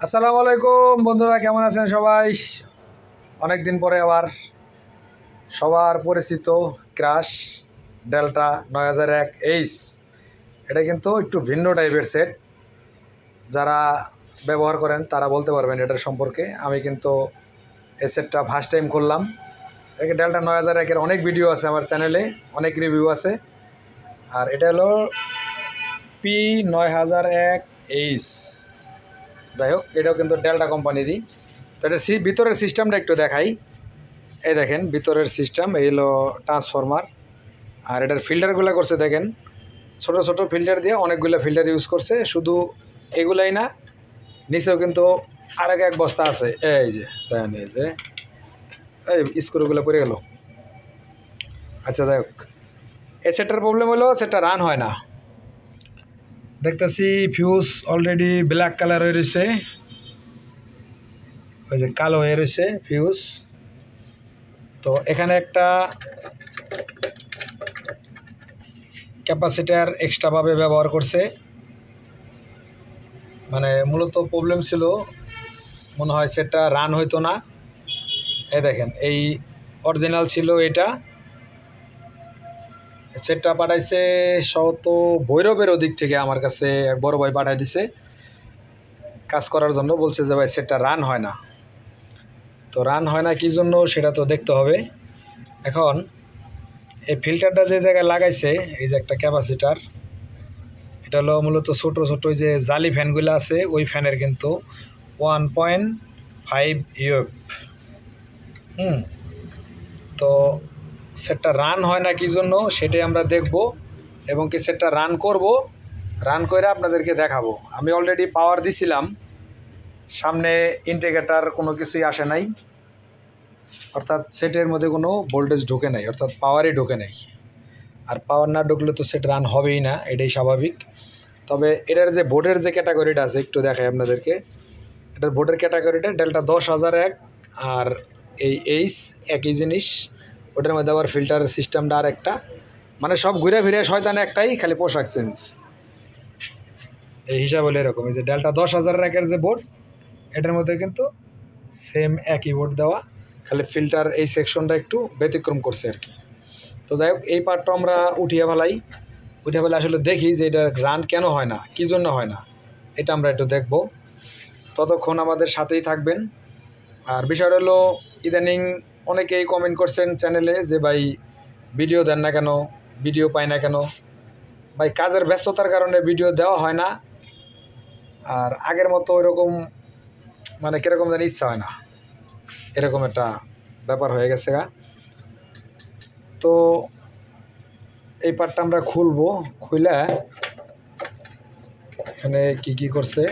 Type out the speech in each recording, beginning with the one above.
আসসালামু আলাইকুম, বন্ধুরা কেমন আছেন সবাই? অনেক দিন পরে আবার সবার পরিচিত ক্রাশ ডেল্টা নয় হাজার এক এইচ। এটা কিন্তু একটু ভিন্ন টাইপের সেট যারা ব্যবহার করেন, তারা বলতে পারবেন এটার সম্পর্কে। আমি কিন্তু এই সেটটা ফার্স্ট টাইম করলাম। একে ডেল্টা নয় হাজার একের অনেক ভিডিও আছে আমার চ্যানেলে অনেক রিভিউ আছে। আর এটা হলো পি নয় হাজার এক এইচ। যাই হোক, এটাও কিন্তু ডেল্টা কোম্পানিরই। তো এটা সি ভিতরের সিস্টেমটা একটু দেখাই। এই দেখেন, ভিতরের সিস্টেম, এই হলো ট্রান্সফরমার। আর এটার ফিল্টারগুলো করছে দেখেন, ছোট ছোট ফিল্টার দিয়ে অনেকগুলো ফিল্টার ইউজ করছে। শুধু এগুলাই না, নিচেও কিন্তু আর এক বস্তা আছে। এই যে দেখেন এই যে, এই স্ক্রুগুলো পড়ে গেল। আচ্ছা যাই হোক। এই সেটার প্রবলেম হলো, সেটা রান হয় না। দেখতেছি ফিউজ অলরেডি ব্ল্যাক কালার হয়ে রয়েছে। ওই যে কালো হয়ে রয়েছে ফিউজ তো এখানে একটা ক্যাপাসিটার এক্সট্রাভাবে ব্যবহার করছে। মানে মূলত প্রবলেম ছিল, মনে হয় সেটা রান হইতো না। এই দেখেন, এই অরিজিনাল ছিল এটা। সেটটা পাঠাইছে শত ভৈরবের ওদিক থেকে আমার কাছে এক বড় ভাই পাঠাই দিছে। কাজ করার জন্য বলছে যে, ভাই সেটটা রান হয় না। তো রান হয় না কি জন্য সেটা তো দেখতে হবে। এখন এই ফিল্টারটা যে জায়গায় লাগাইছে, এই যে একটা ক্যাপাসিটার এটা হলো মূলত ছোটো ছোটো যে জালি ফ্যানগুলো আছে, ওই ফ্যানের কিন্তু ওয়ান পয়েন্ট ফাইভ ইউএফ হুম, তো সেটটা রান হয় না কি জন্য, সেটাই আমরা দেখব এবং কি সেটটা রান করব। রান করে আপনাদেরকে দেখাবো। আমি অলরেডি পাওয়ার দিছিলাম। সামনে ইন্টিগ্রেটার কোনো কিছুই আসে নাই। অর্থাৎ সেটের মধ্যে কোনো ভোল্টেজ ঢোকে নাই, অর্থাৎ পাওয়ারই ঢোকে নাই। আর পাওয়ার না ঢুকলে তো সেট রান হবেই না, এটাই স্বাভাবিক। তবে এটার যে বোর্ডের যে ক্যাটাগরিটা আছে, একটু দেখাই আপনাদেরকে। এটার বোর্ডের ক্যাটাগরিটা ডেল্টা দশ হাজার এক আর এই এইচ একই জিনিস। ওটার মধ্যে আবার ফিল্টার সিস্টেমটা আর একটা। মানে সব ঘুরে ফিরে শয়তান একটাই খালি পোশাক চেঞ্জ এই হিসাব হলো এরকম। যে ডেলটা দশ হাজার একের যে বোর্ড এটার মধ্যে কিন্তু সেম একই বোর্ড দেওয়া। খালি ফিল্টার এই সেকশনটা একটু ব্যতিক্রম করছে আর কি। তো যাই হোক, এই পার্টটা আমরা উঠিয়ে ফেলাই। উঠিয়ে ফেলে আসলে দেখি যে এটা রান কেন হয় না, কী জন্য হয় না, এটা আমরা একটু দেখব। ততক্ষণ আমাদের সাথেই থাকবেন। আর বিষয়টা হলো, ইদানিং অনেকেই কমেন্ট করছেন চ্যানেলে যে, ভাই ভিডিও দেন না কেন? ভিডিও পাই না কেন? ভাই, কাজের ব্যস্ততার কারণে ভিডিও দেওয়া হয় না। আর আগের মতো ওইরকম মানে কীরকম যেন ইচ্ছা হয় না। এরকম একটা ব্যাপার হয়ে গেছে গা। তো এই পার্টটা আমরা খুলবো খুলে এখানে কি কি করছে?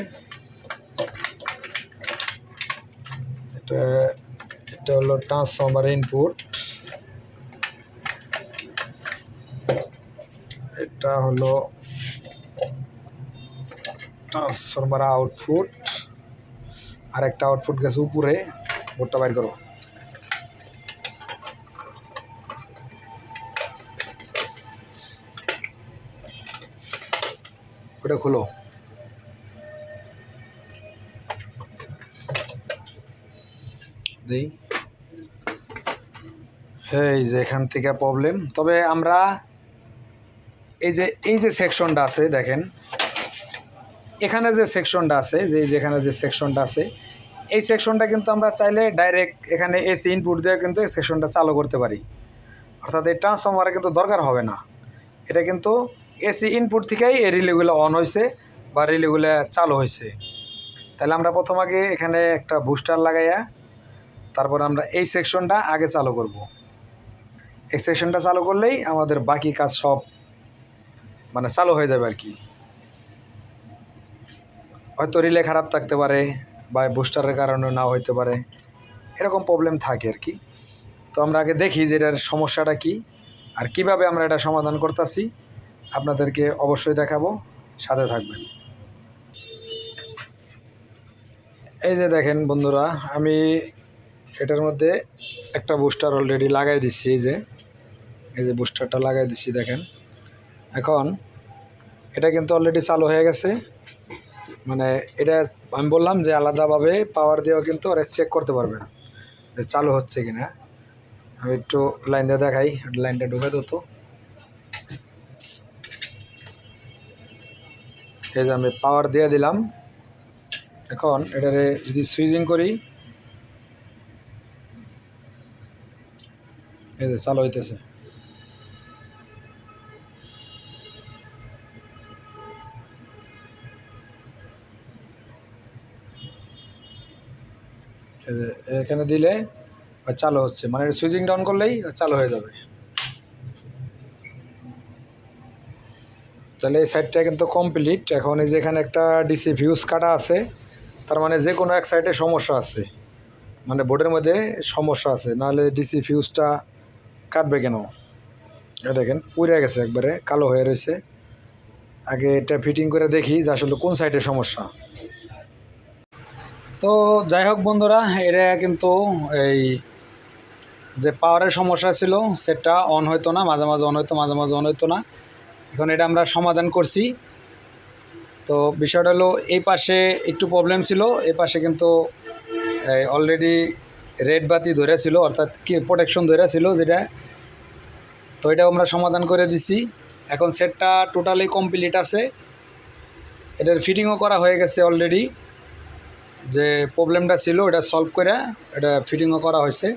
এটা এটা হলো ট্রান্সফর্মার ইনপুট এটা হলো ট্রান্সফর্মার আউটপুট আর একটা আউটপুট গেছে উপরে বোর্ডটা বাইর করো। ওটা খুলো। দেই। এই যে এখান থেকে প্রবলেম তবে আমরা এই যে এই যে সেকশনটা আছে, দেখেন। এখানে যে সেকশনটা আছে, যে যেখানে যে সেকশনটা আছে, এই সেকশনটা কিন্তু আমরা চাইলে ডাইরেক্ট এখানে এসি ইনপুট দিয়ে কিন্তু এই সেকশনটা চালু করতে পারি। অর্থাৎ এই ট্রান্সফর্মারে কিন্তু দরকার হবে না। এটা কিন্তু এসি ইনপুট থেকেই এই রিলেগুলো অন হয়েছে বা রিলেগুলো চালু হয়েছে তাহলে আমরা প্রথম আগে এখানে একটা বুস্টার লাগাইয়া, তারপর আমরা এই সেকশনটা আগে চালু করব। এই চালু করলেই আমাদের বাকি কাজ সব মানে চালু হয়ে যাবে আর কি। হয়তো রিলে খারাপ থাকতে পারে বা বুস্টারের কারণে নাও হইতে পারে, এরকম প্রবলেম থাকে আর কি। তো আমরা আগে দেখি যে এটার সমস্যাটা কি আর কীভাবে আমরা এটা সমাধান করতেছি, আপনাদেরকে অবশ্যই দেখাবো, সাথে থাকবেন। এই যে দেখেন বন্ধুরা, আমি এটার মধ্যে একটা বুস্টার অলরেডি লাগাই দিচ্ছি এই যে। এই যে বুস্টারটা লাগাই দিচ্ছি দেখেন। এখন এটা কিন্তু অলরেডি চালু হয়ে গেছে। মানে এটা আমি বললাম যে আলাদাভাবে পাওয়ার দিয়েও কিন্তু ওরা চেক করতে পারবেন যে চালু হচ্ছে কি না আমি একটু লাইন দিয়ে দেখাই লাইনটা ঢুকে দিত এই যে আমি পাওয়ার দিয়ে দিলাম। এখন এটারে যদি সুইচিং করি, এই যে চালু হইতেছে। এখানে দিলে আর চালু হচ্ছে। মানে সুইচিং ডাউন করলেই চালু হয়ে যাবে। তাহলে এই সাইডটা কিন্তু কমপ্লিট এখন এই যে এখানে একটা ডিসি ফিউজ কাটা আছে, তার মানে যে কোনো এক সাইডে সমস্যা আছে। মানে বোর্ডের মধ্যে সমস্যা আছে, নাহলে ডিসি ফিউজটা কাটবে কেন? এ দেখেন, পুড়ে গেছে একবারে, কালো হয়ে রয়েছে। আগে এটা ফিটিং করে দেখি যে আসলে কোন সাইডে সমস্যা। তো যাই হোক বন্ধুরা, এটা কিন্তু এই যে পাওয়ারের সমস্যা ছিল, সেটা অন হইতো না, মাঝে মাঝে অন হইতো, মাঝে মাঝে অন হইতো না। এখন এটা আমরা সমাধান করছি। তো বিষয়টা হলো, এই পাশে একটু প্রবলেম ছিল এই পাশে কিন্তু অলরেডি রেড বাতি ধরেছিল অর্থাৎ কি প্রোটেকশন ধরেছিল যেটা। তো এটা আমরা সমাধান করে দিছি। এখন সেটটা টোটালি কমপ্লিট আছে। এটার ফিটিংও করা হয়ে গেছে অলরেডি যে প্রবলেমটা ছিল, এটা সলভ করে এটা ফিটিংও করা হয়েছে।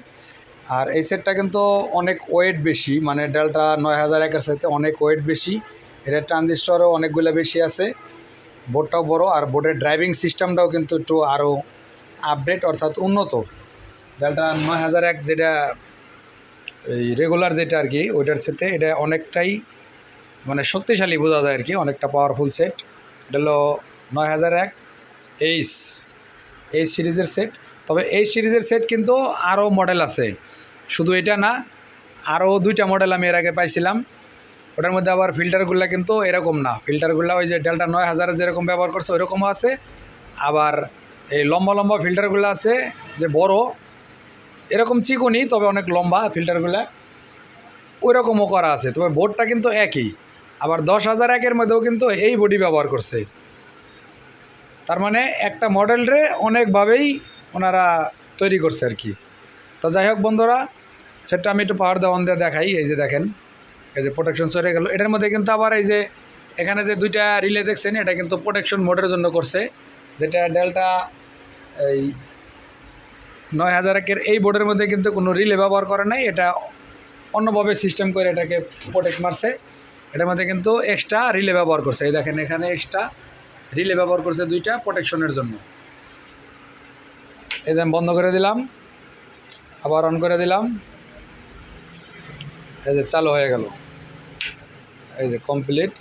আর এই সেটটা কিন্তু অনেক ওয়েট বেশি মানে ডেলটা নয় হাজার একের সাথে অনেক ওয়েট বেশি। এটা ট্রানজিস্টরও অনেকগুলো বেশি আছে। বোর্ডটাও বড় আর বোর্ডের ড্রাইভিং সিস্টেমটাও কিন্তু একটু আরও আপডেট অর্থাৎ উন্নত। ডেলটা নয় হাজার এক যেটা, এই রেগুলার যেটা আর কি, ওইটার সাথে এটা অনেকটাই মানে শক্তিশালী বোঝা যায় আর কি, অনেকটা পাওয়ারফুল সেট এটা হলো নয় হাজার এক এইচ এই সিরিজের সেট। তবে এই সিরিজের সেট কিন্তু আরও মডেল আছে। শুধু এটা না, আরও দুইটা মডেল আমি এর আগে পাইছিলাম। ওটার মধ্যে আবার ফিল্টারগুলো কিন্তু এরকম না। ফিল্টারগুলো ওই যে ডেল্টা নয় হাজারে যেরকম ব্যবহার করছে, ওইরকমও আছে। আবার এই লম্বা লম্বা ফিল্টারগুলো আছে, যে বড়, এরকম চিকনি তবে অনেক লম্বা ফিল্টারগুলো। ওই রকমও করা আছে, তবে বোর্ডটা কিন্তু একই। আবার দশ হাজার একের মধ্যেও কিন্তু এই বডি ব্যবহার করছে। তার মানে একটা মডেলরে অনেকভাবেই ওনারা তৈরি করছে আর কি। তো যাই হোক বন্ধুরা সেটা আমি একটু পাওয়ার দেওয়ান দিয়ে দেখাই, এই যে দেখেন, এই যে প্রোটেকশন সরে গেল। এটার মধ্যে কিন্তু আবার এই যে এখানে যে দুইটা রিলে দেখছেন, এটা কিন্তু প্রোটেকশন মোডের জন্য করছে, যেটা ডেলটা এই নয় হাজার একের এই বোর্ডের মধ্যে কিন্তু কোনো রিলে ব্যবহার করে নাই, এটা অন্যভাবে সিস্টেম করে এটাকে প্রোটেক্ট মারছে। এটার মধ্যে কিন্তু এক্সট্রা রিলে ব্যবহার করছে। এই দেখেন এখানে এক্সট্রা রিলে ব্যবহার করছে দুইটা প্রোটেকশনের জন্য। এই যে বন্ধ করে দিলাম, আবার অন করে দিলাম। এই যে চালু হয়ে গেল। এই যে কমপ্লিট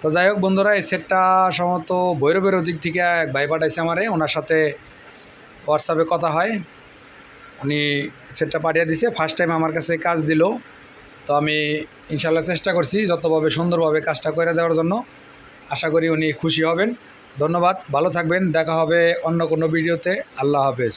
তো যাই হোক বন্ধুরা, এই সেটটা সম্ভবত ভৈরবের দিক থেকে এক ভাই পাঠাইছে আমারে, ওনার সাথে হোয়াটসঅ্যাপে কথা হয়। উনি সেটটা পাঠিয়ে দিছে ফার্স্ট টাইম আমার কাছে কাজ দিল। তো আমি ইনশাল্লাহ চেষ্টা করছি যতভাবে সুন্দরভাবে কাজটা করে দেওয়ার জন্য। আশা করি উনি খুশি হবেন। ধন্যবাদ। ভালো থাকবেন। দেখা হবে অন্য কোনো ভিডিওতে। আল্লাহ হাফেজ।